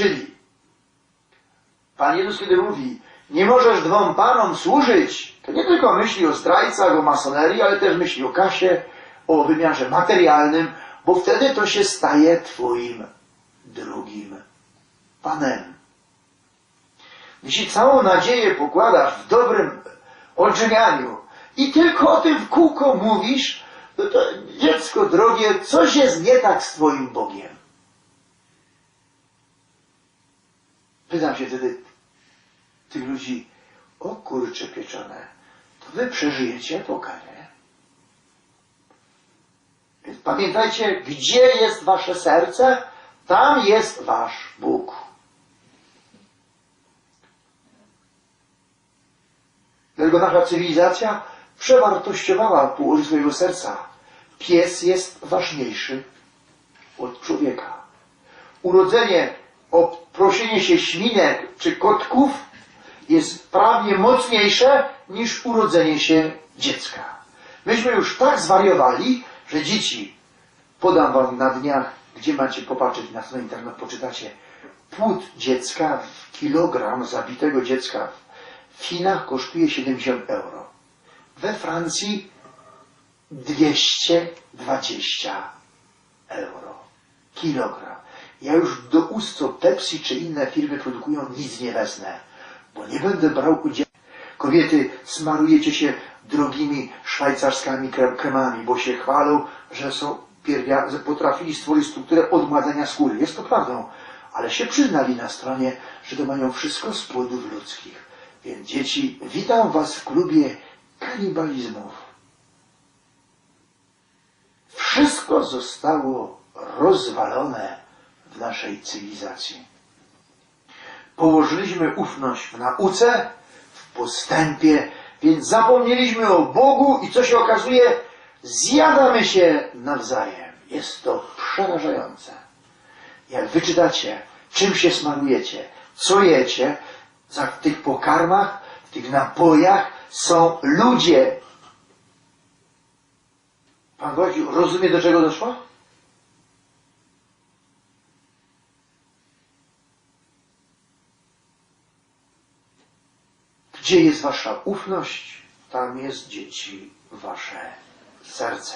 Czyli Pan Jezus, kiedy mówi, nie możesz dwom panom służyć, to nie tylko myśli o zdrajcach, o masonerii, ale też myśli o kasie, o wymiarze materialnym, bo wtedy to się staje Twoim drugim Panem. Jeśli całą nadzieję pokładasz w dobrym olbrzymianiu i tylko o tym w kółko mówisz, no to dziecko drogie, coś jest nie tak z Twoim Bogiem. Pytam się wtedy tych ludzi, o kurcze pieczone, to wy przeżyjecie epokę, nie? Więc pamiętajcie, gdzie jest wasze serce, tam jest wasz Bóg. Dlatego nasza cywilizacja przewartościowała położenie swojego serca. Pies jest ważniejszy od człowieka. Urodzenie, oprosienie się świnek czy kotków jest prawie mocniejsze niż urodzenie się dziecka. Myśmy już tak zwariowali, że dzieci, podam wam na dniach, gdzie macie popatrzeć na stronę internet, poczytacie, płód dziecka, kilogram zabitego dziecka w Chinach kosztuje 70 euro. We Francji 220 euro. Kilogram. Ja już do ust co Pepsi czy inne firmy produkują nic nie wezmę, bo nie będę brał udziału. Kobiety, smarujecie się drogimi szwajcarskimi krem- kremami, bo się chwalą, że są pierwia, potrafili stworzyć strukturę odmładzania skóry. Jest to prawdą, ale się przyznali na stronie, że to mają wszystko z płodów ludzkich. Więc dzieci, witam was w klubie kanibalizmów. Wszystko zostało rozwalone naszej cywilizacji. Położyliśmy ufność w nauce, w postępie, więc zapomnieliśmy o Bogu i co się okazuje, zjadamy się nawzajem. Jest to przerażające. Jak wyczytacie, czym się smarujecie, co jecie, w tych pokarmach, w tych napojach są ludzie. Pan Gościu rozumie, do czego doszło? Gdzie jest wasza ufność, tam jest dzieci wasze serce.